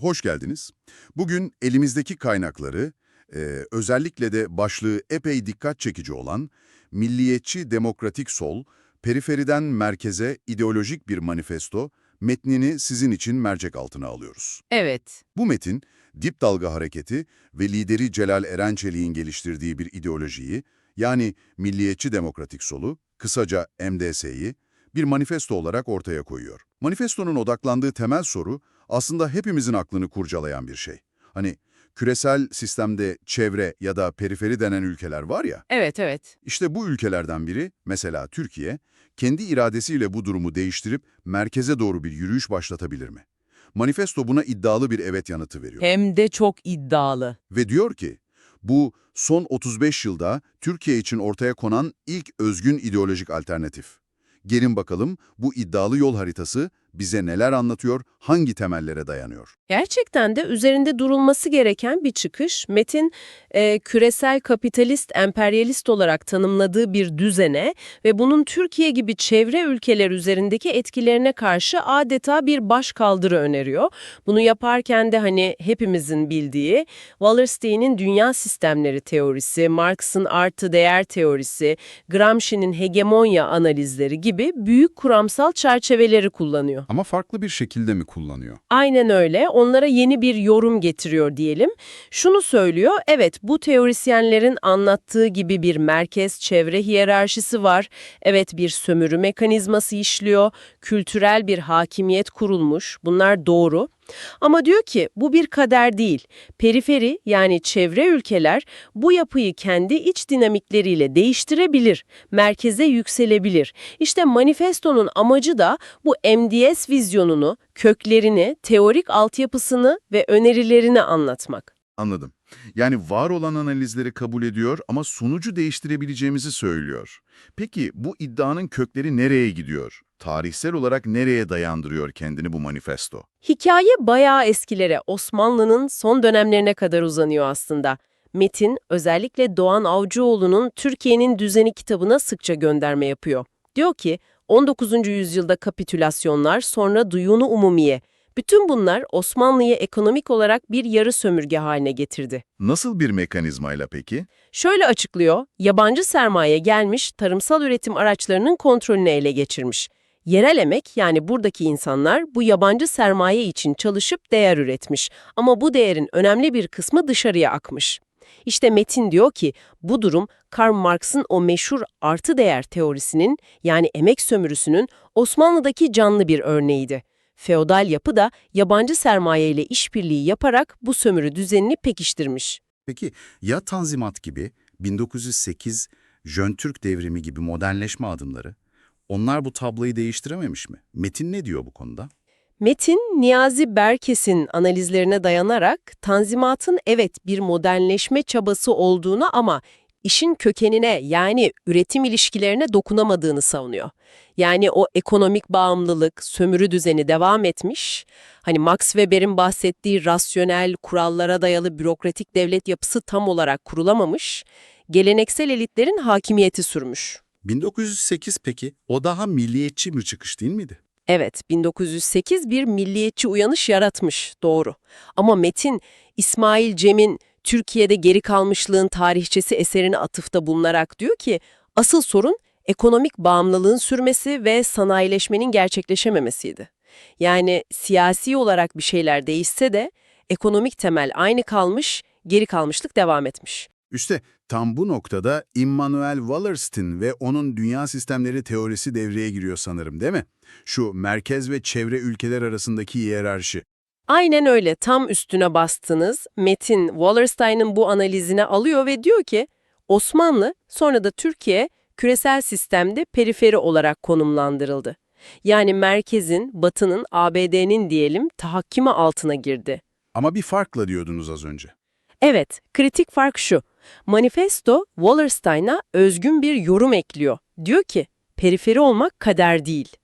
Hoş geldiniz. Bugün elimizdeki kaynakları, e, özellikle de başlığı epey dikkat çekici olan Milliyetçi Demokratik Sol, Periferiden Merkeze İdeolojik Bir Manifesto metnini sizin için mercek altına alıyoruz. Evet. Bu metin, Dip Dalga Hareketi ve lideri Celal Erençelik'in geliştirdiği bir ideolojiyi, yani Milliyetçi Demokratik Solu, kısaca MDS'yi, bir manifesto olarak ortaya koyuyor. Manifestonun odaklandığı temel soru aslında hepimizin aklını kurcalayan bir şey. Hani küresel sistemde çevre ya da periferi denen ülkeler var ya, Evet, evet. işte bu ülkelerden biri, mesela Türkiye, kendi iradesiyle bu durumu değiştirip merkeze doğru bir yürüyüş başlatabilir mi? Manifesto buna iddialı bir evet yanıtı veriyor. Hem de çok iddialı. Ve diyor ki, bu son 35 yılda Türkiye için ortaya konan ilk özgün ideolojik alternatif. Gelin bakalım bu iddialı yol haritası bize neler anlatıyor, hangi temellere dayanıyor? Gerçekten de üzerinde durulması gereken bir çıkış. Metin, e, küresel kapitalist, emperyalist olarak tanımladığı bir düzene ve bunun Türkiye gibi çevre ülkeler üzerindeki etkilerine karşı adeta bir başkaldırı öneriyor. Bunu yaparken de hani hepimizin bildiği Wallerstein'in dünya sistemleri teorisi, Marx'ın artı değer teorisi, Gramsci'nin hegemonya analizleri gibi büyük kuramsal çerçeveleri kullanıyor. Ama farklı bir şekilde mi kullanıyor? Aynen öyle. Onlara yeni bir yorum getiriyor diyelim. Şunu söylüyor, evet bu teorisyenlerin anlattığı gibi bir merkez-çevre hiyerarşisi var. Evet bir sömürü mekanizması işliyor, kültürel bir hakimiyet kurulmuş. Bunlar doğru. Ama diyor ki bu bir kader değil. Periferi yani çevre ülkeler bu yapıyı kendi iç dinamikleriyle değiştirebilir, merkeze yükselebilir. İşte manifestonun amacı da bu MDS vizyonunu, köklerini, teorik altyapısını ve önerilerini anlatmak. Anladım. Yani var olan analizleri kabul ediyor ama sonucu değiştirebileceğimizi söylüyor. Peki bu iddianın kökleri nereye gidiyor? Tarihsel olarak nereye dayandırıyor kendini bu manifesto? Hikaye bayağı eskilere, Osmanlı'nın son dönemlerine kadar uzanıyor aslında. Metin, özellikle Doğan Avcıoğlu'nun Türkiye'nin Düzeni kitabına sıkça gönderme yapıyor. Diyor ki, 19. yüzyılda kapitülasyonlar, sonra duyunu umumiye. Bütün bunlar Osmanlı'yı ekonomik olarak bir yarı sömürge haline getirdi. Nasıl bir mekanizmayla peki? Şöyle açıklıyor, yabancı sermaye gelmiş, tarımsal üretim araçlarının kontrolünü ele geçirmiş. Yerel emek yani buradaki insanlar bu yabancı sermaye için çalışıp değer üretmiş ama bu değerin önemli bir kısmı dışarıya akmış. İşte Metin diyor ki bu durum Karl Marx'ın o meşhur artı değer teorisinin yani emek sömürüsünün Osmanlı'daki canlı bir örneğiydi. Feodal yapı da yabancı sermaye ile işbirliği yaparak bu sömürü düzenini pekiştirmiş. Peki ya Tanzimat gibi 1908 Jön Türk devrimi gibi modernleşme adımları? Onlar bu tabloyu değiştirememiş mi? Metin ne diyor bu konuda? Metin, Niyazi Berkes'in analizlerine dayanarak Tanzimat'ın evet bir modernleşme çabası olduğunu ama işin kökenine yani üretim ilişkilerine dokunamadığını savunuyor. Yani o ekonomik bağımlılık, sömürü düzeni devam etmiş. Hani Max Weber'in bahsettiği rasyonel, kurallara dayalı bürokratik devlet yapısı tam olarak kurulamamış. Geleneksel elitlerin hakimiyeti sürmüş. 1908 peki o daha milliyetçi bir çıkış değil miydi? Evet, 1908 bir milliyetçi uyanış yaratmış, doğru. Ama Metin, İsmail Cem'in Türkiye'de geri kalmışlığın tarihçesi eserine atıfta bulunarak diyor ki, asıl sorun ekonomik bağımlılığın sürmesi ve sanayileşmenin gerçekleşememesiydi. Yani siyasi olarak bir şeyler değişse de ekonomik temel aynı kalmış, geri kalmışlık devam etmiş. İşte tam bu noktada Immanuel Wallerstein ve onun dünya sistemleri teorisi devreye giriyor sanırım değil mi? Şu merkez ve çevre ülkeler arasındaki hiyerarşi. Aynen öyle tam üstüne bastınız. Metin Wallerstein'in bu analizine alıyor ve diyor ki Osmanlı sonra da Türkiye küresel sistemde periferi olarak konumlandırıldı. Yani merkezin, batının, ABD'nin diyelim tahakkümü altına girdi. Ama bir farkla diyordunuz az önce. Evet, kritik fark şu. Manifesto Wallerstein'a özgün bir yorum ekliyor. Diyor ki, periferi olmak kader değil.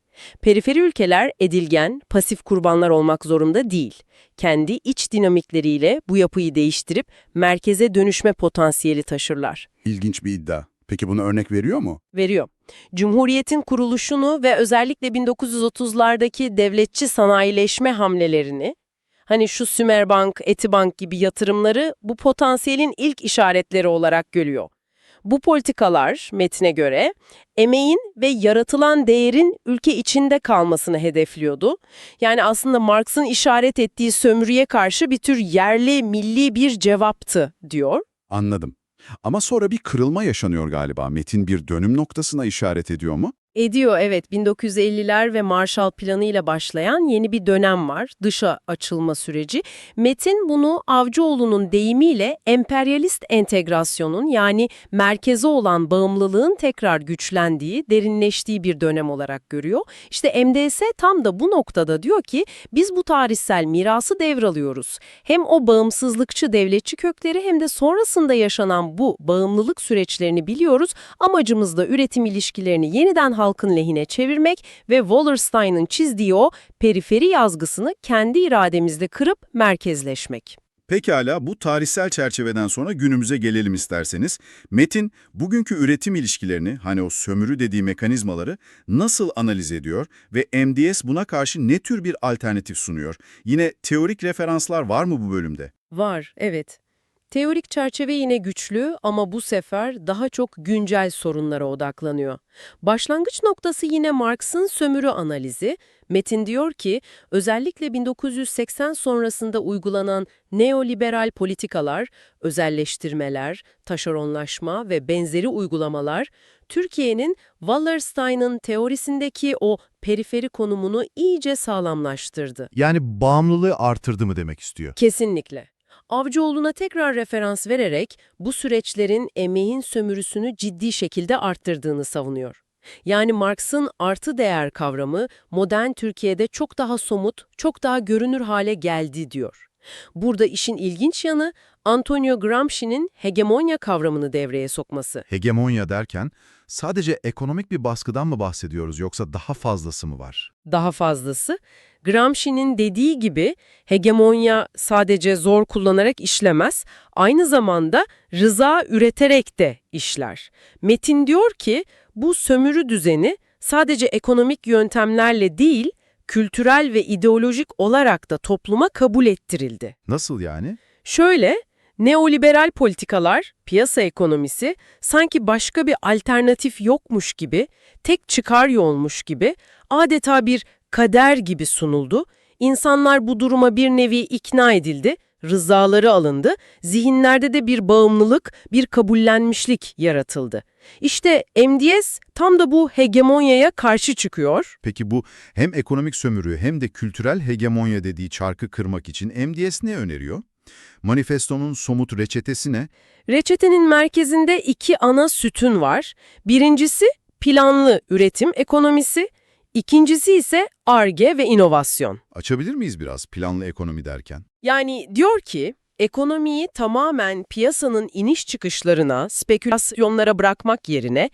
Periferi ülkeler edilgen, pasif kurbanlar olmak zorunda değil. Kendi iç dinamikleriyle bu yapıyı değiştirip merkeze dönüşme potansiyeli taşırlar. İlginç bir iddia. Peki bunu örnek veriyor mu? Veriyor. Cumhuriyetin kuruluşunu ve özellikle 1930'lardaki devletçi sanayileşme hamlelerini, Hani şu Sümerbank, Etibank gibi yatırımları bu potansiyelin ilk işaretleri olarak görüyor. Bu politikalar metine göre emeğin ve yaratılan değerin ülke içinde kalmasını hedefliyordu. Yani aslında Marx'ın işaret ettiği sömürüye karşı bir tür yerli, milli bir cevaptı diyor. Anladım. Ama sonra bir kırılma yaşanıyor galiba. Metin bir dönüm noktasına işaret ediyor mu? Ediyor evet 1950'ler ve Marshall Planı ile başlayan yeni bir dönem var. Dışa açılma süreci. Metin bunu Avcıoğlu'nun deyimiyle emperyalist entegrasyonun yani merkeze olan bağımlılığın tekrar güçlendiği, derinleştiği bir dönem olarak görüyor. İşte MDS tam da bu noktada diyor ki biz bu tarihsel mirası devralıyoruz. Hem o bağımsızlıkçı devletçi kökleri hem de sonrasında yaşanan bu bağımlılık süreçlerini biliyoruz. Amacımız da üretim ilişkilerini yeniden halkın lehine çevirmek ve Wallerstein'ın çizdiği o periferi yazgısını kendi irademizle kırıp merkezleşmek. Pekala bu tarihsel çerçeveden sonra günümüze gelelim isterseniz. Metin bugünkü üretim ilişkilerini hani o sömürü dediği mekanizmaları nasıl analiz ediyor ve MDS buna karşı ne tür bir alternatif sunuyor? Yine teorik referanslar var mı bu bölümde? Var, evet. Teorik çerçeve yine güçlü ama bu sefer daha çok güncel sorunlara odaklanıyor. Başlangıç noktası yine Marx'ın sömürü analizi. Metin diyor ki, özellikle 1980 sonrasında uygulanan neoliberal politikalar, özelleştirmeler, taşeronlaşma ve benzeri uygulamalar, Türkiye'nin Wallerstein'ın teorisindeki o periferi konumunu iyice sağlamlaştırdı. Yani bağımlılığı artırdı mı demek istiyor. Kesinlikle. Avcıoğlu'na tekrar referans vererek bu süreçlerin emeğin sömürüsünü ciddi şekilde arttırdığını savunuyor. Yani Marx'ın artı değer kavramı modern Türkiye'de çok daha somut, çok daha görünür hale geldi diyor. Burada işin ilginç yanı Antonio Gramsci'nin hegemonya kavramını devreye sokması. Hegemonya derken sadece ekonomik bir baskıdan mı bahsediyoruz yoksa daha fazlası mı var? Daha fazlası, Gramsci'nin dediği gibi hegemonya sadece zor kullanarak işlemez, aynı zamanda rıza üreterek de işler. Metin diyor ki bu sömürü düzeni sadece ekonomik yöntemlerle değil, kültürel ve ideolojik olarak da topluma kabul ettirildi. Nasıl yani? Şöyle, neoliberal politikalar, piyasa ekonomisi sanki başka bir alternatif yokmuş gibi, tek çıkar yolmuş gibi, adeta bir kader gibi sunuldu. İnsanlar bu duruma bir nevi ikna edildi, rızaları alındı, zihinlerde de bir bağımlılık, bir kabullenmişlik yaratıldı. İşte MDS tam da bu hegemonyaya karşı çıkıyor. Peki bu hem ekonomik sömürü hem de kültürel hegemonya dediği çarkı kırmak için MDS ne öneriyor? Manifestonun somut reçetesi ne? Reçetenin merkezinde iki ana sütun var. Birincisi planlı üretim ekonomisi, ikincisi ise ARGE ve inovasyon. Açabilir miyiz biraz planlı ekonomi derken? Yani diyor ki, ekonomiyi tamamen piyasanın iniş çıkışlarına, spekülasyonlara bırakmak yerine,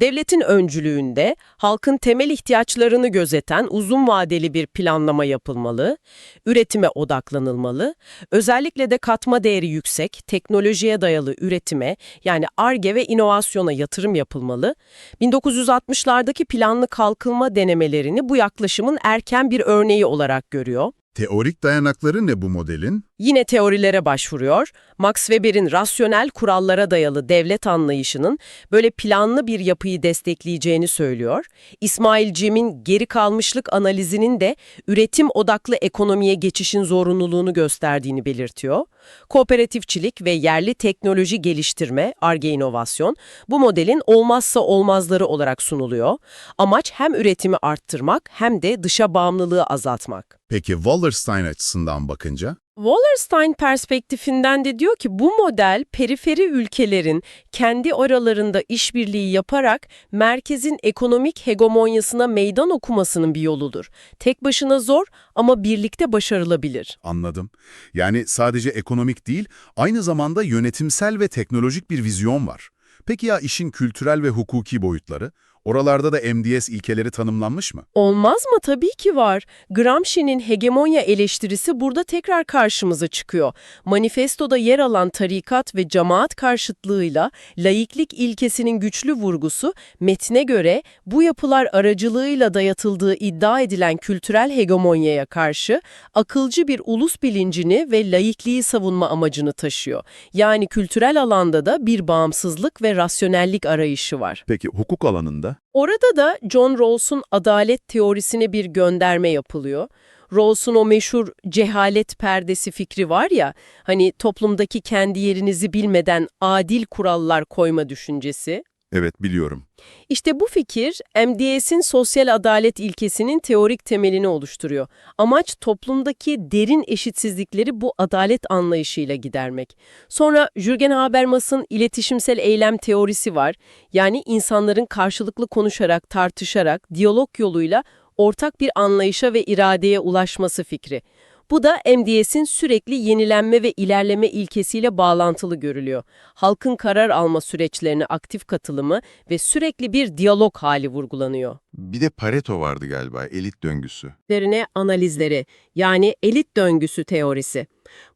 devletin öncülüğünde halkın temel ihtiyaçlarını gözeten uzun vadeli bir planlama yapılmalı, üretime odaklanılmalı, özellikle de katma değeri yüksek, teknolojiye dayalı üretime yani ARGE ve inovasyona yatırım yapılmalı. 1960'lardaki planlı kalkınma denemelerini bu yaklaşımın erken bir örneği olarak görüyor. Teorik dayanakları ne bu modelin? Yine teorilere başvuruyor. Max Weber'in rasyonel kurallara dayalı devlet anlayışının böyle planlı bir yapıyı destekleyeceğini söylüyor. İsmail Cem'in geri kalmışlık analizinin de üretim odaklı ekonomiye geçişin zorunluluğunu gösterdiğini belirtiyor. Kooperatifçilik ve yerli teknoloji geliştirme, ARGE inovasyon bu modelin olmazsa olmazları olarak sunuluyor. Amaç hem üretimi arttırmak hem de dışa bağımlılığı azaltmak. Peki Wallerstein açısından bakınca? Wallerstein perspektifinden de diyor ki bu model periferi ülkelerin kendi aralarında işbirliği yaparak merkezin ekonomik hegemonyasına meydan okumasının bir yoludur. Tek başına zor ama birlikte başarılabilir. Anladım. Yani sadece ekonomik değil, aynı zamanda yönetimsel ve teknolojik bir vizyon var. Peki ya işin kültürel ve hukuki boyutları? Oralarda da MDS ilkeleri tanımlanmış mı? Olmaz mı? Tabii ki var. Gramsci'nin hegemonya eleştirisi burada tekrar karşımıza çıkıyor. Manifestoda yer alan tarikat ve cemaat karşıtlığıyla laiklik ilkesinin güçlü vurgusu, metne göre bu yapılar aracılığıyla dayatıldığı iddia edilen kültürel hegemonyaya karşı akılcı bir ulus bilincini ve laikliği savunma amacını taşıyor. Yani kültürel alanda da bir bağımsızlık ve rasyonellik arayışı var. Peki hukuk alanında? Orada da John Rawls'un adalet teorisine bir gönderme yapılıyor. Rawls'un o meşhur cehalet perdesi fikri var ya, hani toplumdaki kendi yerinizi bilmeden adil kurallar koyma düşüncesi. Evet biliyorum. İşte bu fikir MDS'in sosyal adalet ilkesinin teorik temelini oluşturuyor. Amaç toplumdaki derin eşitsizlikleri bu adalet anlayışıyla gidermek. Sonra Jürgen Habermas'ın iletişimsel eylem teorisi var. Yani insanların karşılıklı konuşarak, tartışarak, diyalog yoluyla ortak bir anlayışa ve iradeye ulaşması fikri. Bu da MDS'in sürekli yenilenme ve ilerleme ilkesiyle bağlantılı görülüyor. Halkın karar alma süreçlerine aktif katılımı ve sürekli bir diyalog hali vurgulanıyor. Bir de Pareto vardı galiba, elit döngüsü. Derine analizleri yani elit döngüsü teorisi.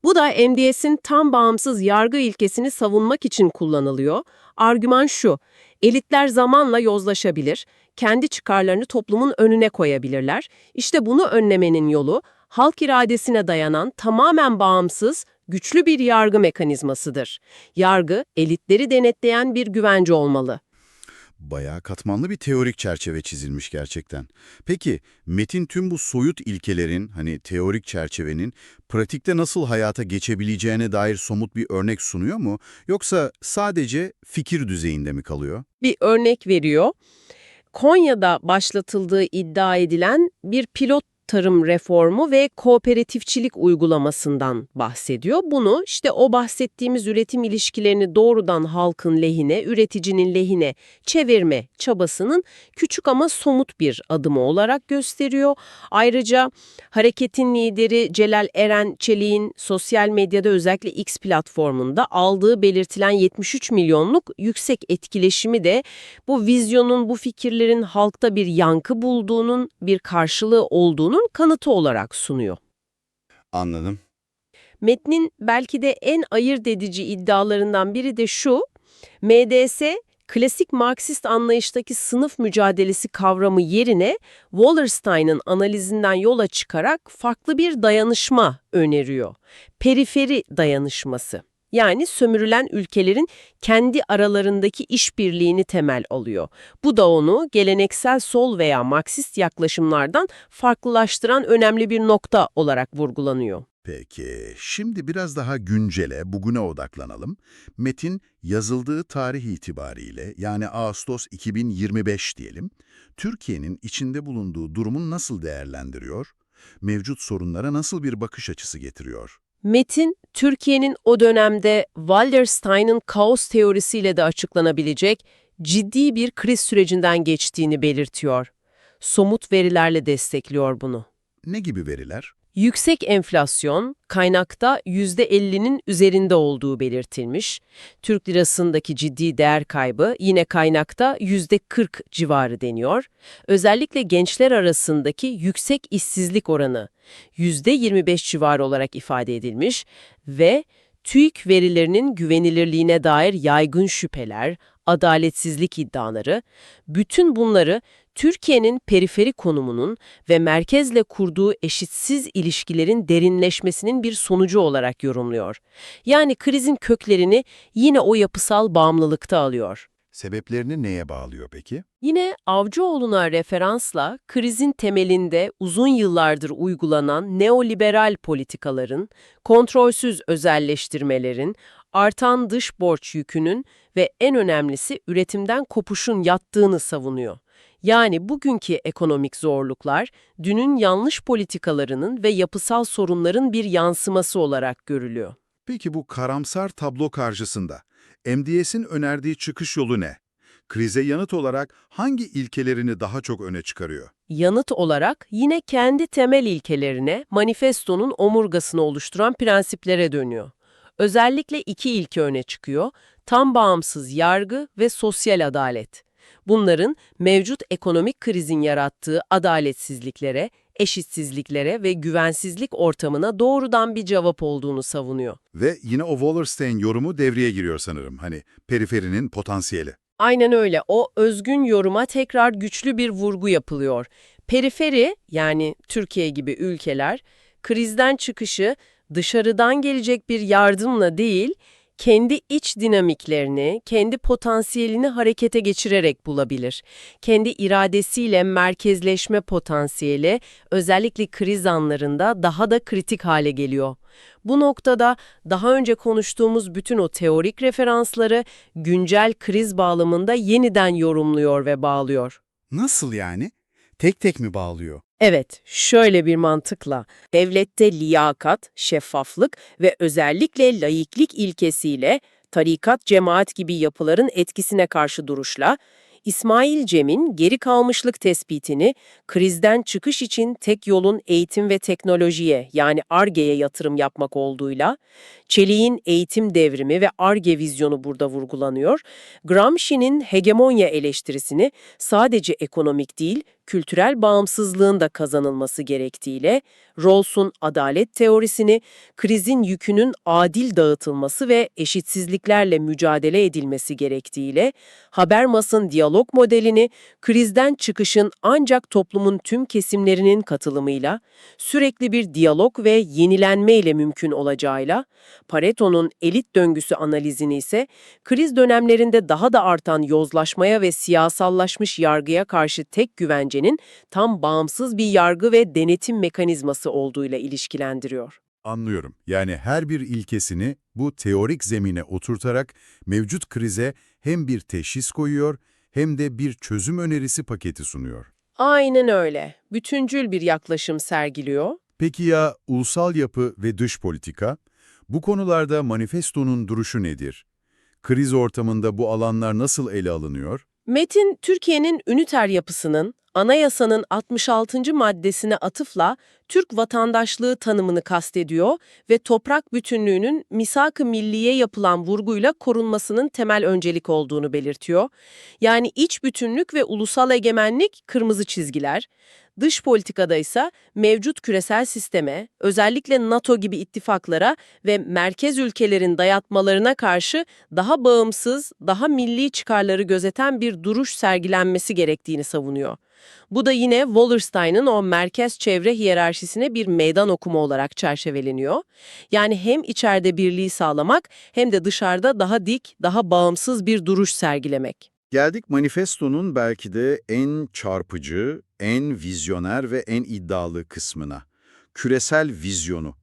Bu da MDS'in tam bağımsız yargı ilkesini savunmak için kullanılıyor. Argüman şu, elitler zamanla yozlaşabilir, kendi çıkarlarını toplumun önüne koyabilirler. İşte bunu önlemenin yolu, halk iradesine dayanan tamamen bağımsız, güçlü bir yargı mekanizmasıdır. Yargı, elitleri denetleyen bir güvence olmalı. Bayağı katmanlı bir teorik çerçeve çizilmiş gerçekten. Peki metin tüm bu soyut ilkelerin, hani teorik çerçevenin pratikte nasıl hayata geçebileceğine dair somut bir örnek sunuyor mu? Yoksa sadece fikir düzeyinde mi kalıyor? bir örnek veriyor. Konya'da başlatıldığı iddia edilen bir pilot tarım reformu ve kooperatifçilik uygulamasından bahsediyor. Bunu işte o bahsettiğimiz üretim ilişkilerini doğrudan halkın lehine, üreticinin lehine çevirme çabasının küçük ama somut bir adımı olarak gösteriyor. Ayrıca hareketin lideri Celal Eren Çelik'in sosyal medyada özellikle X platformunda aldığı belirtilen 73 milyonluk yüksek etkileşimi de bu vizyonun, bu fikirlerin halkta bir yankı bulduğunun, bir karşılığı olduğunun kanıtı olarak sunuyor. Anladım. Metnin belki de en ayırt edici iddialarından biri de şu, MDS, klasik Marksist anlayıştaki sınıf mücadelesi kavramı yerine Wallerstein'ın analizinden yola çıkarak farklı bir dayanışma öneriyor. Periferi dayanışması. Yani sömürülen ülkelerin kendi aralarındaki işbirliğini temel alıyor. Bu da onu geleneksel sol veya Marksist yaklaşımlardan farklılaştıran önemli bir nokta olarak vurgulanıyor. Peki, şimdi biraz daha güncele, bugüne odaklanalım. Metin yazıldığı tarih itibariyle yani Ağustos 2025 diyelim, Türkiye'nin içinde bulunduğu durumu nasıl değerlendiriyor? Mevcut sorunlara nasıl bir bakış açısı getiriyor? Metin, Türkiye'nin o dönemde Wallerstein'ın kaos teorisiyle de açıklanabilecek ciddi bir kriz sürecinden geçtiğini belirtiyor. Somut verilerle destekliyor bunu. Ne gibi veriler? Yüksek enflasyon, kaynakta %50'nin üzerinde olduğu belirtilmiş. Türk lirasındaki ciddi değer kaybı yine kaynakta %40 civarı deniyor. Özellikle gençler arasındaki yüksek işsizlik oranı %25 civarı olarak ifade edilmiş ve TÜİK verilerinin güvenilirliğine dair yaygın şüpheler, adaletsizlik iddiaları, bütün bunları Türkiye'nin periferi konumunun ve merkezle kurduğu eşitsiz ilişkilerin derinleşmesinin bir sonucu olarak yorumluyor. Yani krizin köklerini yine o yapısal bağımlılıkta alıyor. Sebeplerini neye bağlıyor peki? Yine Avcıoğlu'na referansla krizin temelinde uzun yıllardır uygulanan neoliberal politikaların, kontrolsüz özelleştirmelerin, artan dış borç yükünün ve en önemlisi üretimden kopuşun yattığını savunuyor. Yani bugünkü ekonomik zorluklar, dünün yanlış politikalarının ve yapısal sorunların bir yansıması olarak görülüyor. Peki bu karamsar tablo karşısında MDS'in önerdiği çıkış yolu ne? Krize yanıt olarak hangi ilkelerini daha çok öne çıkarıyor? Yanıt olarak yine kendi temel ilkelerine, manifestonun omurgasını oluşturan prensiplere dönüyor. Özellikle iki ilke öne çıkıyor, tam bağımsız yargı ve sosyal adalet. Bunların mevcut ekonomik krizin yarattığı adaletsizliklere, eşitsizliklere ve güvensizlik ortamına doğrudan bir cevap olduğunu savunuyor. Ve yine o Wallerstein yorumu devreye giriyor sanırım. Hani periferinin potansiyeli. Aynen öyle. O özgün yoruma tekrar güçlü bir vurgu yapılıyor. Periferi yani Türkiye gibi ülkeler krizden çıkışı dışarıdan gelecek bir yardımla değil, kendi iç dinamiklerini, kendi potansiyelini harekete geçirerek bulabilir. Kendi iradesiyle merkezleşme potansiyeli özellikle kriz anlarında daha da kritik hale geliyor. Bu noktada daha önce konuştuğumuz bütün o teorik referansları güncel kriz bağlamında yeniden yorumluyor ve bağlıyor. Nasıl yani? Tek tek mi bağlıyor? Evet, şöyle bir mantıkla, devlette liyakat, şeffaflık ve özellikle laiklik ilkesiyle tarikat, cemaat gibi yapıların etkisine karşı duruşla, İsmail Cem'in geri kalmışlık tespitini krizden çıkış için tek yolun eğitim ve teknolojiye yani ARGE'ye yatırım yapmak olduğuyla, Çelik'in eğitim devrimi ve ARGE vizyonu burada vurgulanıyor, Gramsci'nin hegemonya eleştirisini sadece ekonomik değil, kültürel bağımsızlığın da kazanılması gerektiğiyle, Rawls'un adalet teorisini, krizin yükünün adil dağıtılması ve eşitsizliklerle mücadele edilmesi gerektiğiyle, Habermas'ın diyalog modelini, krizden çıkışın ancak toplumun tüm kesimlerinin katılımıyla, sürekli bir diyalog ve yenilenme ile mümkün olacağıyla, Pareto'nun elit döngüsü analizini ise, kriz dönemlerinde daha da artan yozlaşmaya ve siyasallaşmış yargıya karşı tek güvencenin tam bağımsız bir yargı ve denetim mekanizması olduğuyla ilişkilendiriyor. Anlıyorum. Yani her bir ilkesini bu teorik zemine oturtarak mevcut krize hem bir teşhis koyuyor hem de bir çözüm önerisi paketi sunuyor. Aynen öyle. Bütüncül bir yaklaşım sergiliyor. Peki ya ulusal yapı ve dış politika? Bu konularda manifestonun duruşu nedir? Kriz ortamında bu alanlar nasıl ele alınıyor? Metin, Türkiye'nin üniter yapısının, anayasanın 66. maddesine atıfla Türk vatandaşlığı tanımını kastediyor ve toprak bütünlüğünün misak-ı milliye yapılan vurguyla korunmasının temel öncelik olduğunu belirtiyor. Yani iç bütünlük ve ulusal egemenlik kırmızı çizgiler, dış politikada ise mevcut küresel sisteme, özellikle NATO gibi ittifaklara ve merkez ülkelerin dayatmalarına karşı daha bağımsız, daha milli çıkarları gözeten bir duruş sergilenmesi gerektiğini savunuyor. Bu da yine Wallerstein'ın o merkez çevre hiyerarşisine bir meydan okuma olarak çerçeveleniyor. Yani hem içeride birliği sağlamak hem de dışarıda daha dik, daha bağımsız bir duruş sergilemek. Geldik manifestonun belki de en çarpıcı, en vizyoner ve en iddialı kısmına. Küresel vizyonu.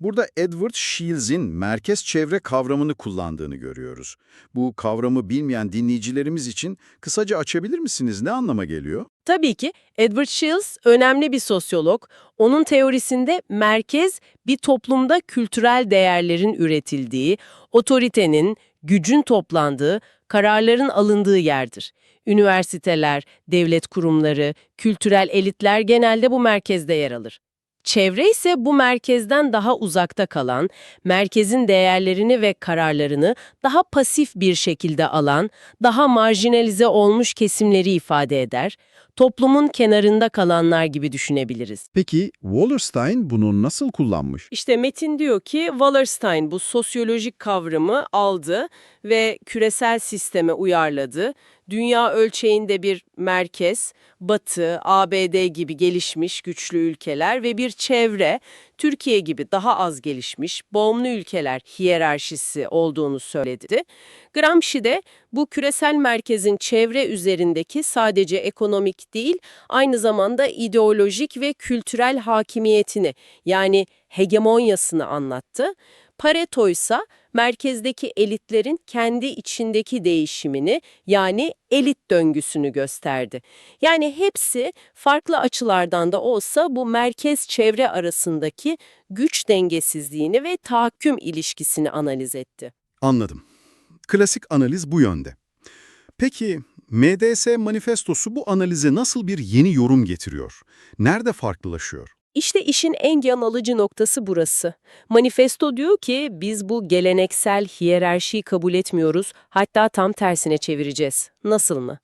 Burada Edward Shields'in merkez çevre kavramını kullandığını görüyoruz. Bu kavramı bilmeyen dinleyicilerimiz için kısaca açabilir misiniz? Ne anlama geliyor? Tabii ki Edward Shields önemli bir sosyolog. Onun teorisinde merkez bir toplumda kültürel değerlerin üretildiği, otoritenin, gücün toplandığı, kararların alındığı yerdir. Üniversiteler, devlet kurumları, kültürel elitler genelde bu merkezde yer alır. Çevre ise bu merkezden daha uzakta kalan, merkezin değerlerini ve kararlarını daha pasif bir şekilde alan, daha marjinalize olmuş kesimleri ifade eder. Toplumun kenarında kalanlar gibi düşünebiliriz. Peki Wallerstein bunu nasıl kullanmış? İşte Metin diyor ki Wallerstein bu sosyolojik kavramı aldı ve küresel sisteme uyarladı. Dünya ölçeğinde bir merkez, Batı, ABD gibi gelişmiş güçlü ülkeler ve bir çevre, Türkiye gibi daha az gelişmiş, bağımlı ülkeler hiyerarşisi olduğunu söyledi. Gramsci de bu küresel merkezin çevre üzerindeki sadece ekonomik değil, aynı zamanda ideolojik ve kültürel hakimiyetini yani hegemonyasını anlattı. Pareto ise merkezdeki elitlerin kendi içindeki değişimini yani elit döngüsünü gösterdi. Yani hepsi farklı açılardan da olsa bu merkez çevre arasındaki güç dengesizliğini ve tahakküm ilişkisini analiz etti. Anladım. Klasik analiz bu yönde. Peki MDS manifestosu bu analize nasıl bir yeni yorum getiriyor? Nerede farklılaşıyor? İşte işin en can alıcı noktası burası. Manifesto diyor ki biz bu geleneksel hiyerarşiyi kabul etmiyoruz, hatta tam tersine çevireceğiz. Nasıl mı?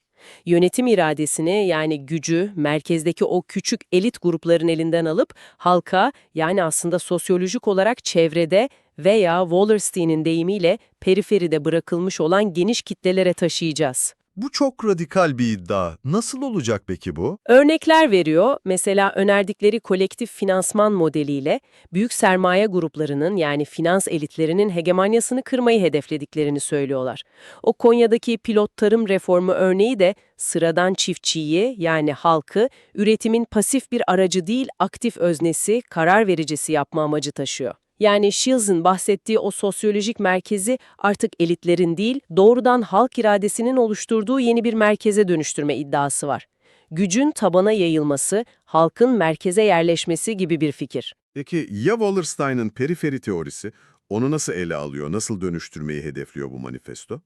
Yönetim iradesini yani gücü merkezdeki o küçük elit grupların elinden alıp halka yani aslında sosyolojik olarak çevrede veya Wallerstein'in deyimiyle periferide bırakılmış olan geniş kitlelere taşıyacağız. Bu çok radikal bir iddia. Nasıl olacak peki bu? Örnekler veriyor. Mesela önerdikleri kolektif finansman modeliyle büyük sermaye gruplarının yani finans elitlerinin hegemonyasını kırmayı hedeflediklerini söylüyorlar. O Konya'daki pilot tarım reformu örneği de sıradan çiftçiyi yani halkı üretimin pasif bir aracı değil aktif öznesi, karar vericisi yapma amacı taşıyor. Yani Shields'ın bahsettiği o sosyolojik merkezi artık elitlerin değil, doğrudan halk iradesinin oluşturduğu yeni bir merkeze dönüştürme iddiası var. Gücün tabana yayılması, halkın merkeze yerleşmesi gibi bir fikir. Peki ya Wallerstein'ın periferi teorisi onu nasıl ele alıyor, nasıl dönüştürmeyi hedefliyor bu manifesto?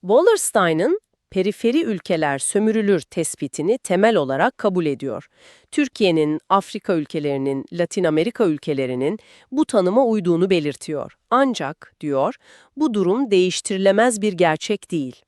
Wallerstein'ın periferi ülkeler sömürülür tespitini temel olarak kabul ediyor. Türkiye'nin, Afrika ülkelerinin, Latin Amerika ülkelerinin bu tanıma uyduğunu belirtiyor. Ancak, diyor, bu durum değiştirilemez bir gerçek değil.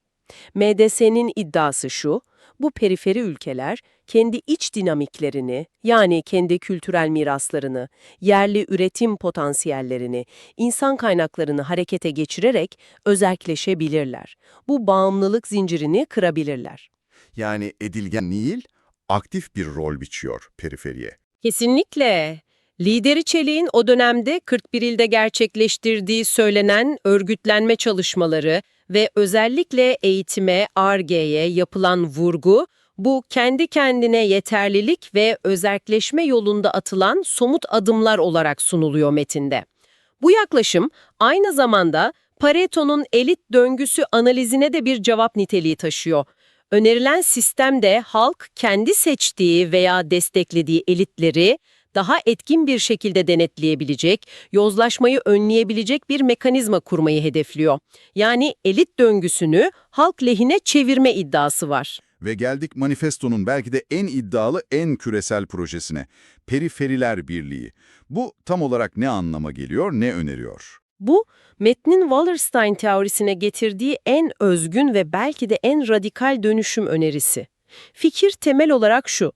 MDS'nin iddiası şu, bu periferi ülkeler kendi iç dinamiklerini, yani kendi kültürel miraslarını, yerli üretim potansiyellerini, insan kaynaklarını harekete geçirerek özerkleşebilirler. Bu bağımlılık zincirini kırabilirler. Yani edilgen değil, aktif bir rol biçiyor periferiye. Kesinlikle. Lideri Çelik'in o dönemde 41 ilde gerçekleştirdiği söylenen örgütlenme çalışmaları ve özellikle eğitime, ARGE'ye yapılan vurgu, bu kendi kendine yeterlilik ve özerkleşme yolunda atılan somut adımlar olarak sunuluyor metinde. Bu yaklaşım aynı zamanda Pareto'nun elit döngüsü analizine de bir cevap niteliği taşıyor. Önerilen sistemde halk kendi seçtiği veya desteklediği elitleri daha etkin bir şekilde denetleyebilecek, yozlaşmayı önleyebilecek bir mekanizma kurmayı hedefliyor. Yani elit döngüsünü halk lehine çevirme iddiası var. Ve geldik manifestonun belki de en iddialı, en küresel projesine. Periferiler Birliği. Bu tam olarak ne anlama geliyor, ne öneriyor? Bu, metnin Wallerstein teorisine getirdiği en özgün ve belki de en radikal dönüşüm önerisi. Fikir temel olarak şu.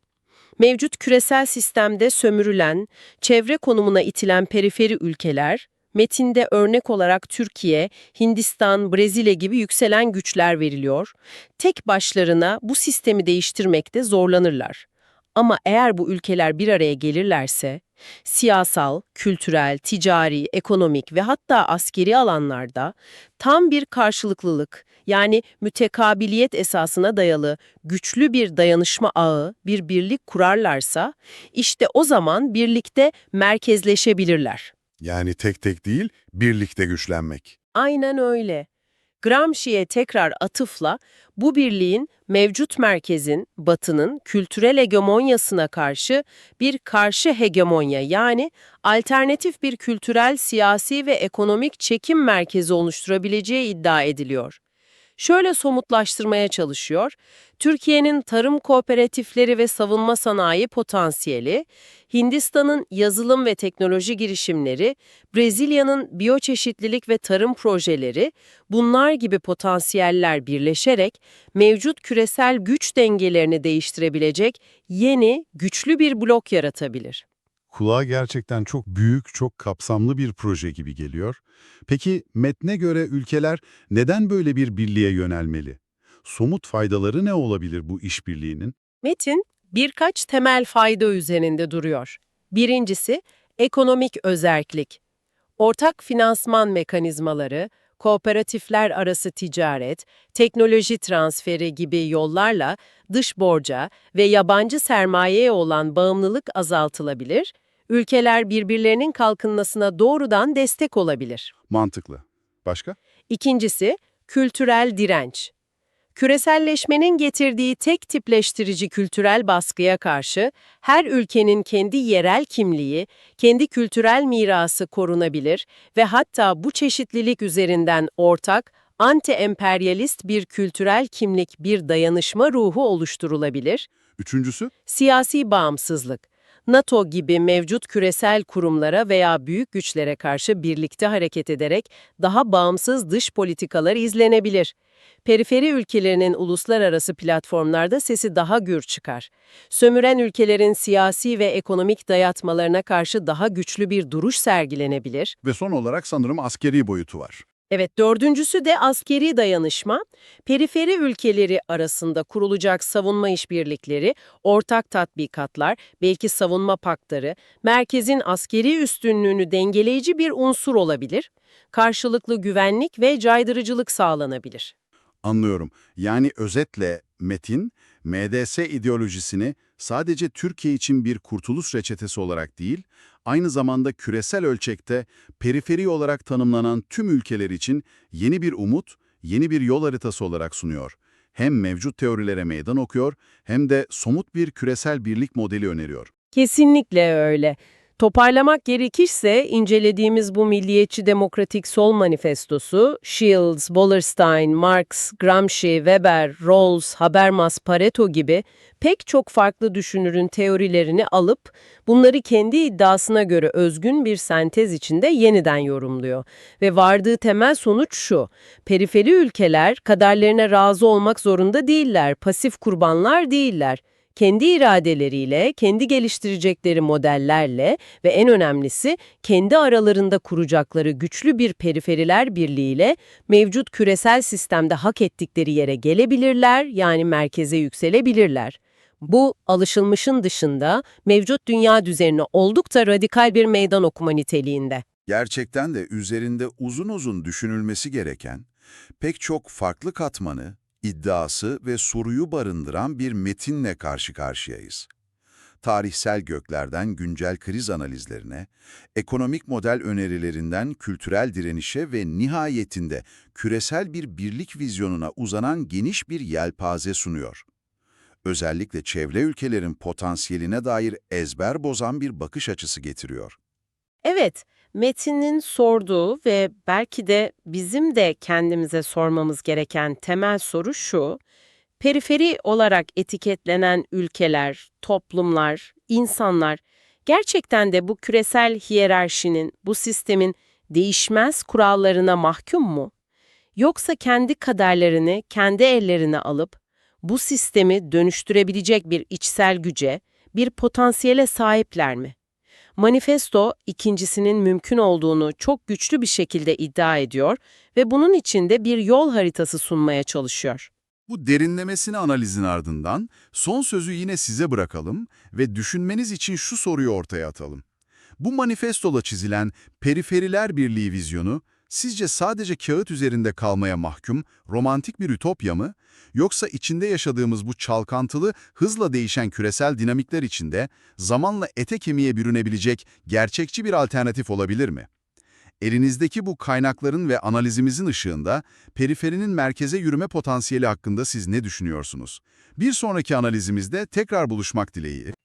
Mevcut küresel sistemde sömürülen, çevre konumuna itilen periferi ülkeler, metinde örnek olarak Türkiye, Hindistan, Brezilya gibi yükselen güçler veriliyor. Tek başlarına bu sistemi değiştirmekte zorlanırlar. Ama eğer bu ülkeler bir araya gelirlerse, siyasal, kültürel, ticari, ekonomik ve hatta askeri alanlarda tam bir karşılıklılık, yani mütekabiliyet esasına dayalı güçlü bir dayanışma ağı, bir birlik kurarlarsa, işte o zaman birlikte merkezleşebilirler. Yani tek tek değil, birlikte güçlenmek. Aynen öyle. Gramsci'ye tekrar atıfla bu birliğin mevcut merkezin, batının kültürel hegemonyasına karşı bir karşı hegemonya yani alternatif bir kültürel, siyasi ve ekonomik çekim merkezi oluşturabileceği iddia ediliyor. Şöyle somutlaştırmaya çalışıyor, Türkiye'nin tarım kooperatifleri ve savunma sanayi potansiyeli, Hindistan'ın yazılım ve teknoloji girişimleri, Brezilya'nın biyoçeşitlilik ve tarım projeleri, bunlar gibi potansiyeller birleşerek mevcut küresel güç dengelerini değiştirebilecek yeni, güçlü bir blok yaratabilir. Kulağa gerçekten çok büyük, çok kapsamlı bir proje gibi geliyor. Peki metne göre ülkeler neden böyle bir birliğe yönelmeli? Somut faydaları ne olabilir bu işbirliğinin? Metin birkaç temel fayda üzerinde duruyor. Birincisi, ekonomik özerklik. Ortak finansman mekanizmaları, kooperatifler arası ticaret, teknoloji transferi gibi yollarla dış borca ve yabancı sermayeye olan bağımlılık azaltılabilir, ülkeler birbirlerinin kalkınmasına doğrudan destek olabilir. Mantıklı. Başka? İkincisi, kültürel direnç. Küreselleşmenin getirdiği tek tipleştirici kültürel baskıya karşı her ülkenin kendi yerel kimliği, kendi kültürel mirası korunabilir ve hatta bu çeşitlilik üzerinden ortak, anti-emperyalist bir kültürel kimlik, bir dayanışma ruhu oluşturulabilir. Üçüncüsü, Siyasi bağımsızlık. NATO gibi mevcut küresel kurumlara veya büyük güçlere karşı birlikte hareket ederek daha bağımsız dış politikalar izlenebilir. Periferi ülkelerinin uluslararası platformlarda sesi daha gür çıkar. Sömüren ülkelerin siyasi ve ekonomik dayatmalarına karşı daha güçlü bir duruş sergilenebilir. Ve son olarak sanırım askeri boyutu var. Evet, dördüncüsü de askeri dayanışma. Periferi ülkeleri arasında kurulacak savunma işbirlikleri, ortak tatbikatlar, belki savunma paktları, merkezin askeri üstünlüğünü dengeleyici bir unsur olabilir. Karşılıklı güvenlik ve caydırıcılık sağlanabilir. Anlıyorum. Yani özetle Metin, MDS ideolojisini sadece Türkiye için bir kurtuluş reçetesi olarak değil, aynı zamanda küresel ölçekte periferi olarak tanımlanan tüm ülkeler için yeni bir umut, yeni bir yol haritası olarak sunuyor. Hem mevcut teorilere meydan okuyor, hem de somut bir küresel birlik modeli öneriyor. Kesinlikle öyle. Toparlamak gerekirse incelediğimiz bu milliyetçi demokratik sol manifestosu, Shields, Wallerstein, Marx, Gramsci, Weber, Rawls, Habermas, Pareto gibi pek çok farklı düşünürün teorilerini alıp bunları kendi iddiasına göre özgün bir sentez içinde yeniden yorumluyor. Ve vardığı temel sonuç şu, periferi ülkeler kaderlerine razı olmak zorunda değiller, pasif kurbanlar değiller kendi iradeleriyle, kendi geliştirecekleri modellerle ve en önemlisi kendi aralarında kuracakları güçlü bir periferiler birliğiyle mevcut küresel sistemde hak ettikleri yere gelebilirler, yani merkeze yükselebilirler. Bu, alışılmışın dışında mevcut dünya düzenine oldukça radikal bir meydan okuma niteliğinde. Gerçekten de üzerinde uzun uzun düşünülmesi gereken, pek çok farklı katmanı, iddiası ve soruyu barındıran bir metinle karşı karşıyayız. Tarihsel göklerden güncel kriz analizlerine, ekonomik model önerilerinden kültürel direnişe ve nihayetinde küresel bir birlik vizyonuna uzanan geniş bir yelpaze sunuyor. Özellikle çevre ülkelerin potansiyeline dair ezber bozan bir bakış açısı getiriyor. Evet, Metin'in sorduğu ve belki de bizim de kendimize sormamız gereken temel soru şu, periferi olarak etiketlenen ülkeler, toplumlar, insanlar gerçekten de bu küresel hiyerarşinin, bu sistemin değişmez kurallarına mahkum mu? Yoksa kendi kaderlerini kendi ellerine alıp bu sistemi dönüştürebilecek bir içsel güce, bir potansiyele sahipler mi? Manifesto ikincisinin mümkün olduğunu çok güçlü bir şekilde iddia ediyor ve bunun için de bir yol haritası sunmaya çalışıyor. Bu derinlemesine analizin ardından son sözü yine size bırakalım ve düşünmeniz için şu soruyu ortaya atalım. Bu manifestola çizilen Periferiler Birliği vizyonu sizce sadece kağıt üzerinde kalmaya mahkum romantik bir ütopya mı? Yoksa içinde yaşadığımız bu çalkantılı, hızla değişen küresel dinamikler içinde zamanla ete kemiğe bürünebilecek gerçekçi bir alternatif olabilir mi? Elinizdeki bu kaynakların ve analizimizin ışığında periferinin merkeze yürüme potansiyeli hakkında siz ne düşünüyorsunuz? Bir sonraki analizimizde tekrar buluşmak dileğiyle.